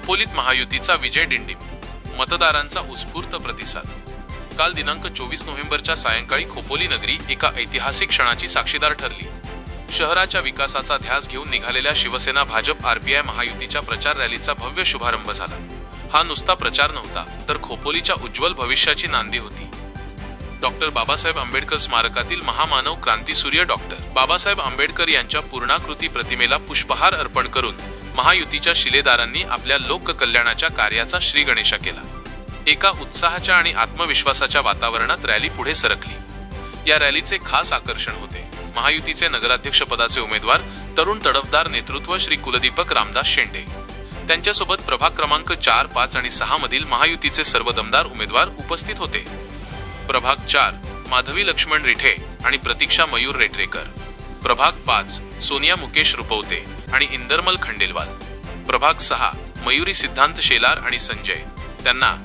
खोपोलीत महायुतीचा विजय डिंडीम मतदारांचा उत्स्फूर्त प्रतिसाद. काल दिनांक चोवीस नोव्हेंबरच्या सायंकाळी खोपोली नगरी एका ऐतिहासिक क्षणाची साक्षीदार ठरली. शहराच्या विकासाचा ध्यास घेऊन निघालेल्या शिवसेना भाजप आरपीआय महायुतीच्या प्रचार रॅलीचा भव्य शुभारंभ झाला. हा नुसता प्रचार नव्हता तर खोपोलीच्या उज्ज्वल भविष्याची नांदी होती. डॉक्टर बाबासाहेब आंबेडकर स्मारकातील महामानव क्रांतीसूर्य डॉक्टर. बाबासाहेब आंबेडकर यांच्या पूर्णाकृती प्रतिमेला पुष्पहार अर्पण करून महायुतीच्या शिलेदारांनी आपल्या लोककल्याणाच्या कार्याचा श्रीगणेशा केला. एका उत्साहाच्या आणि आत्मविश्वासाच्या वातावरणात रॅली पुढे सरकली. या रॅलीचे खास आकर्षण होते. महायुतीचे नगराध्यक्ष पदाचे उमेदवार तरुण तडफदार नेतृत्व श्री कुलदीपक रामदास शेंडे. त्यांच्यासोबत प्रभाग क्रमांक चार पाच आणि सहा मधील महायुतीचे सर्व दमदार उमेदवार उपस्थित होते. प्रभाग चार माधवी लक्ष्मण रिठे आणि प्रतीक्षा मयूर रेटरेकर. प्रभाग पाच सोनिया मुकेश रुपवते आणि इंदरमल खंडेलवाल. प्रभाग सहा मयुरी सिद्धांत शेलार आणि संजय. त्यांना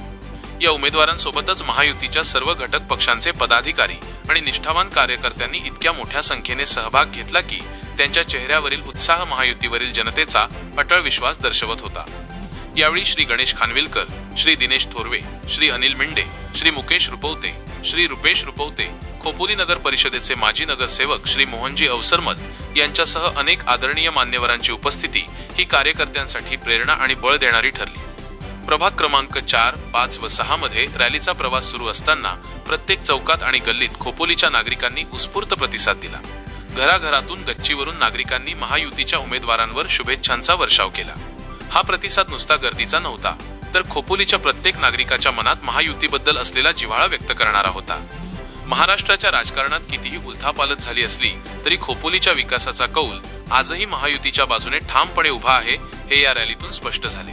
या उमेदवारांसोबतच महायुतीच्या सर्व घटक पक्षांचे पदाधिकारी आणि निष्ठावान कार्यकर्त्यांनी इतक्या मोठ्या संख्येने सहभाग घेतला की त्यांच्या चेहऱ्यावरील उत्साह महायुतीवरील जनतेचा अटळ विश्वास दर्शवत होता. यावेळी श्री गणेश खानविलकर श्री दिनेश थोरवे श्री अनिल मिंडे श्री मुकेश रुपवते श्री रुपेश रुपवते खोपोली नगर परिषदेचे माजी नगरसेवक श्री मोहनजी अवसरमल यांच्यासह अनेक आदरणीय मान्यवरांची उपस्थिती ही कार्यकर्त्यांसाठी प्रेरणा आणि बळ देणारी ठरली. प्रभाग क्रमांक चार पाच व सहा मध्ये रॅलीचा प्रवास सुरू असताना प्रत्येक चौकात आणि गल्लीत खोपोलीच्या नागरिकांनी उत्स्फूर्त प्रतिसाद दिला. घराघरातून गच्चीवरून नागरिकांनी महायुतीच्या उमेदवारांवर शुभेच्छांचा वर्षाव केला. हा प्रतिसाद नुसता गर्दीचा नव्हता तर खोपोलीच्या प्रत्येक नागरिकाच्या मनात महायुतीबद्दल असलेला जिव्हाळा व्यक्त करणारा होता. महाराष्ट्राच्या राजकारणात कितीही उलथापालत झाली असली तरी खोपोलीच्या विकासाचा कौल आजही महायुतीच्या बाजूने ठामपणे उभा आहे हे या रॅलीतून स्पष्ट झाले.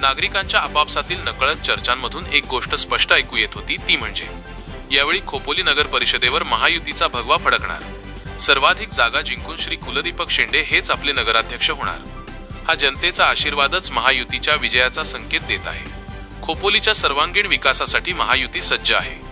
नागरिकांच्या आपापसातील नकळत चर्चांमधून एक गोष्ट स्पष्ट ऐकू येत होती ती म्हणजे यावेळी खोपोली नगर परिषदेवर महायुतीचा भगवा फडकणार. सर्वाधिक जागा जिंकून श्री कुलदीपक शेंडे हेच आपले नगराध्यक्ष होणार. हा जनतेचा आशीर्वादच महायुतीच्या विजयाचा संकेत देत आहे. खोपोलीच्या सर्वांगीण विकासासाठी महायुती सज्ज आहे.